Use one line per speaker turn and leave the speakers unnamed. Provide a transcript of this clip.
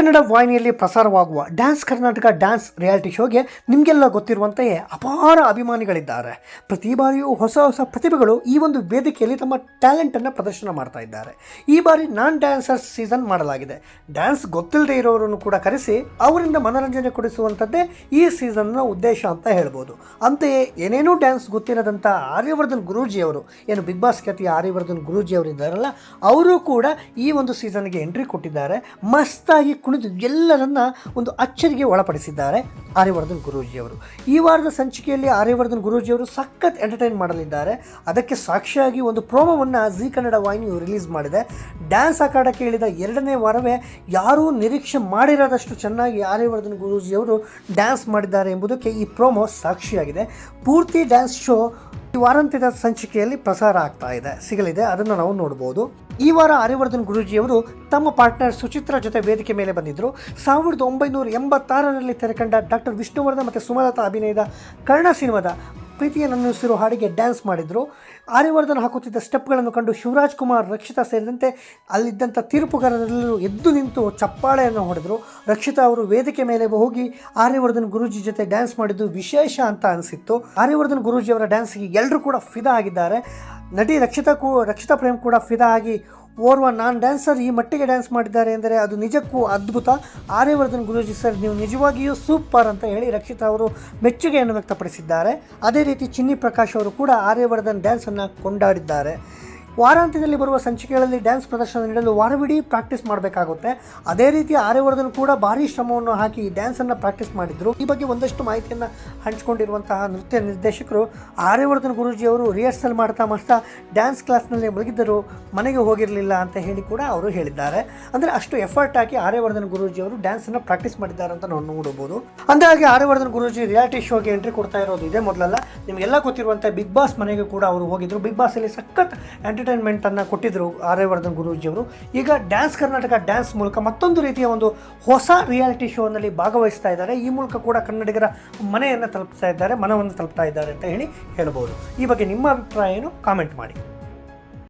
ಕನ್ನಡ ವಾಹಿನಿಯಲ್ಲಿ ಪ್ರಸಾರವಾಗುವ dance Karnataka dance reality ಶೋಗೆ ನಿಮಗೆಲ್ಲ ಗೊತ್ತಿರುವಂತೆಯೇ ಅಪಾರ ಅಭಿಮಾನಿಗಳಿದ್ದಾರೆ. ಪ್ರತಿ ಬಾರಿಯೂ ಹೊಸ ಹೊಸ ಪ್ರತಿಭೆಗಳು ಈ ಒಂದು ವೇದಿಕೆಯಲ್ಲಿ ತಮ್ಮ ಟ್ಯಾಲೆಂಟನ್ನು ಪ್ರದರ್ಶನ ಮಾಡ್ತಾ ಇದ್ದಾರೆ. ಈ ಬಾರಿ ನಾನ್ ಡ್ಯಾನ್ಸರ್ಸ್ ಸೀಸನ್ ಮಾಡಲಾಗಿದೆ. ಡ್ಯಾನ್ಸ್ ಗೊತ್ತಿಲ್ಲದೆ ಇರೋರನ್ನು ಕೂಡ ಕರೆಸಿ ಅವರಿಂದ ಮನೋರಂಜನೆ ಕೊಡಿಸುವಂಥದ್ದೇ ಈ ಸೀಸನ್ನ ಉದ್ದೇಶ ಅಂತ ಹೇಳ್ಬೋದು. ಅಂತೆಯೇ ಏನೇನೂ ಡ್ಯಾನ್ಸ್ ಗೊತ್ತಿರದಂಥ ಆರ್ಯವರ್ಧನ್ ಗುರೂಜಿಯವರು, ಏನು ಬಿಗ್ ಬಾಸ್ ಖ್ಯಾತಿಯ ಆರ್ಯವರ್ಧನ್ ಗುರೂಜಿ ಅವರು ಇದ್ದಾರಲ್ಲ ಅವರು ಕೂಡ ಈ ಒಂದು ಸೀಸನ್ಗೆ ಎಂಟ್ರಿ ಕೊಟ್ಟಿದ್ದಾರೆ. ಮಸ್ತಾಗಿ ಕುಣಿದು ಎಲ್ಲರನ್ನ ಒಂದು ಅಚ್ಚರಿಗೆ ಒಳಪಡಿಸಿದ್ದಾರೆ ಆರ್ಯವರ್ಧನ್ ಗುರೂಜಿಯವರು. ಈ ವಾರದ ಸಂಚಿಕೆಯಲ್ಲಿ ಆರ್ಯವರ್ಧನ್ ಗುರೂಜಿಯವರು ಸಖತ್ ಎಂಟರ್ಟೈನ್ ಮಾಡಲಿದ್ದಾರೆ. ಅದಕ್ಕೆ ಸಾಕ್ಷಿಯಾಗಿ ಒಂದು ಪ್ರೋಮೋವನ್ನು ಜಿ ಕನ್ನಡ ವಾಹಿನಿಯು ರಿಲೀಸ್ ಮಾಡಿದೆ. ಡ್ಯಾನ್ಸ್ ಅಖಾಡಕ್ಕೆ ಇಳಿದ ಎರಡನೇ ವಾರವೇ ಯಾರೂ ನಿರೀಕ್ಷೆ ಮಾಡಿರದಷ್ಟು ಚೆನ್ನಾಗಿ ಆರ್ಯವರ್ಧನ್ ಗುರೂಜಿಯವರು ಡ್ಯಾನ್ಸ್ ಮಾಡಿದ್ದಾರೆ ಎಂಬುದಕ್ಕೆ ಈ ಪ್ರೋಮೋ ಸಾಕ್ಷಿಯಾಗಿದೆ. ಪೂರ್ತಿ ಡ್ಯಾನ್ಸ್ ಶೋ ಈ ವಾರಾಂತ್ಯದ ಸಂಚಿಕೆಯಲ್ಲಿ ಪ್ರಸಾರ ಆಗ್ತಾ ಇದೆ, ಸಿಗಲಿದೆ, ಅದನ್ನು ನಾವು ನೋಡ್ಬೋದು. ಈ ವಾರ ಹರಿವರ್ಧನ್ ಗುರೂಜಿಯವರು ತಮ್ಮ ಪಾರ್ಟ್ನರ್ ಸುಚಿತ್ರ ಜೊತೆ ವೇದಿಕೆ ಮೇಲೆ ಬಂದಿದ್ದರು. ಸಾವಿರದ ಒಂಬೈನೂರ ಎಂಬತ್ತಾರರಲ್ಲಿ ತೆರೆಕಂಡ ಡಾಕ್ಟರ್ ವಿಷ್ಣುವರ್ಧನ್ ಮತ್ತು ಸುಮಲತಾ ಅಭಿನಯದ ಕರ್ಣ ಸಿನಿಮಾದ ಪ್ರೀತಿಯ ನನ್ನಿಸಿರೋ ಹಾಡಿಗೆ ಡ್ಯಾನ್ಸ್ ಮಾಡಿದರು. ಆರ್ಯವರ್ಧನ್ ಹಾಕುತ್ತಿದ್ದ ಸ್ಟೆಪ್ಗಳನ್ನು ಕಂಡು ಶಿವರಾಜ್ ಕುಮಾರ್, ರಕ್ಷಿತಾ ಸೇರಿದಂತೆ ಅಲ್ಲಿದ್ದಂಥ ತೀರ್ಪುಗಾರರೆಲ್ಲರೂ ಎದ್ದು ನಿಂತು ಚಪ್ಪಾಳೆಯನ್ನು ಹೊಡೆದರು. ರಕ್ಷಿತಾ ಅವರು ವೇದಿಕೆ ಮೇಲೆ ಹೋಗಿ ಆರ್ಯವರ್ಧನ್ ಗುರೂಜಿ ಜೊತೆ ಡ್ಯಾನ್ಸ್ ಮಾಡಿದ್ದು ವಿಶೇಷ ಅಂತ ಅನಿಸಿತ್ತು. ಆರ್ಯವರ್ಧನ್ ಗುರೂಜಿಯವರ ಡ್ಯಾನ್ಸ್ಗೆ ಎಲ್ಲರೂ ಕೂಡ ಫಿದಾ ಆಗಿದ್ದಾರೆ. ನಟಿ ರಕ್ಷಿತಾ ಕೂ ರಕ್ಷಿತಾ ಪ್ರೇಮ್ ಕೂಡ ಫಿದಾ ಆಗಿ ಓರ್ವ ನಾನ್ ಡ್ಯಾನ್ಸರ್ ಈ ಮಟ್ಟಿಗೆ ಡ್ಯಾನ್ಸ್ ಮಾಡಿದ್ದಾರೆ ಎಂದರೆ ಅದು ನಿಜಕ್ಕೂ ಅದ್ಭುತ. ಆರ್ಯವರ್ಧನ್ ಗುರೂಜಿ ಸರ್, ನೀವು ನಿಜವಾಗಿಯೂ ಸೂಪರ್ ಅಂತ ಹೇಳಿ ರಕ್ಷಿತಾ ಅವರು ಮೆಚ್ಚುಗೆಯನ್ನು ವ್ಯಕ್ತಪಡಿಸಿದ್ದಾರೆ. ಅದೇ ರೀತಿ ಚಿನ್ನಿ ಪ್ರಕಾಶ್ ಅವರು ಕೂಡ ಆರ್ಯವರ್ಧನ್ ಡ್ಯಾನ್ಸನ್ನು ಕೊಂಡಾಡಿದ್ದಾರೆ. ವಾರಾಂತ್ಯದಲ್ಲಿ ಬರುವ ಸಂಚಿಕೆಗಳಲ್ಲಿ ಡ್ಯಾನ್ಸ್ ಪ್ರದರ್ಶನ ನೀಡಲು ವಾರವಿಡೀ ಪ್ರಾಕ್ಟೀಸ್ ಮಾಡಬೇಕಾಗುತ್ತೆ. ಅದೇ ರೀತಿ ಆರ್ಯವರ್ಧನ್ ಕೂಡ ಭಾರಿ ಶ್ರಮವನ್ನು ಹಾಕಿ ಡ್ಯಾನ್ಸನ್ನು ಪ್ರಾಕ್ಟೀಸ್ ಮಾಡಿದ್ರು. ಈ ಬಗ್ಗೆ ಒಂದಷ್ಟು ಮಾಹಿತಿಯನ್ನು ಹಂಚಿಕೊಂಡಿರುವಂತಹ ನೃತ್ಯ ನಿರ್ದೇಶಕರು ಆರ್ಯವರ್ಧನ್ ಗುರೂಜಿ ಅವರು ರಿಹರ್ಸಲ್ ಮಾಡ್ತಾ ಮಾಡ್ತಾ ಡ್ಯಾನ್ಸ್ ಕ್ಲಾಸ್ನಲ್ಲಿ ಮುಳುಗಿದ್ದರು ಮನೆಗೆ ಹೋಗಿರಲಿಲ್ಲ ಅಂತ ಹೇಳಿ ಕೂಡ ಅವರು ಹೇಳಿದ್ದಾರೆ. ಅಂದರೆ ಅಷ್ಟು ಎಫರ್ಟ್ ಹಾಕಿ ಆರ್ಯವರ್ಧನ್ ಗುರೂಜಿ ಅವರು ಡ್ಯಾನ್ಸನ್ನು ಪ್ರಾಕ್ಟೀಸ್ ಮಾಡಿದ್ದಾರೆ ಅಂತ ನಾವು ನೋಡಬಹುದು. ಅಂದಾಗೆ ಆರ್ಯವರ್ಧನ್ ಗುರೂಜಿ ರಿಯಾಲಿಟಿ ಶೋಗೆ ಎಂಟ್ರಿ ಕೊಡ್ತಾ ಇರೋದು ಇದೇ ಮೊದಲಲ್ಲ. ನಿಮಗೆಲ್ಲ ಗೊತ್ತಿರುವಂಥ ಬಿಗ್ ಬಾಸ್ ಮನೆಗೆ ಕೂಡ ಅವರು ಹೋಗಿದ್ರು. ಬಿಗ್ ಬಾಸಲ್ಲಿ ಸಖತ್ ಎಂಟರ್ಟೈನ್ಮೆಂಟ್ ಅನ್ನು ಕೊಟ್ಟಿದ್ರು ಆರ್ಯವರ್ಧನ್ ಗುರೂಜಿಯವರು. ಈಗ ಡ್ಯಾನ್ಸ್ ಕರ್ನಾಟಕ ಡ್ಯಾನ್ಸ್ ಮೂಲಕ ಮತ್ತೊಂದು ರೀತಿಯ ಒಂದು ಹೊಸ ರಿಯಾಲಿಟಿ ಶೋನಲ್ಲಿ ಭಾಗವಹಿಸ್ತಾ ಇದ್ದಾರೆ. ಈ ಮೂಲಕ ಕೂಡ ಕನ್ನಡಿಗರ ಮನೆಯನ್ನು ತಲುಪ್ತಾ ಇದ್ದಾರೆ, ಮನವನ್ನು ತಲುಪ್ತಾ ಇದ್ದಾರೆ ಅಂತ ಹೇಳಿ ಹೇಳ್ಬೋದು. ಈ ಬಗ್ಗೆ ನಿಮ್ಮ ಅಭಿಪ್ರಾಯ ಏನು? ಕಾಮೆಂಟ್ ಮಾಡಿ.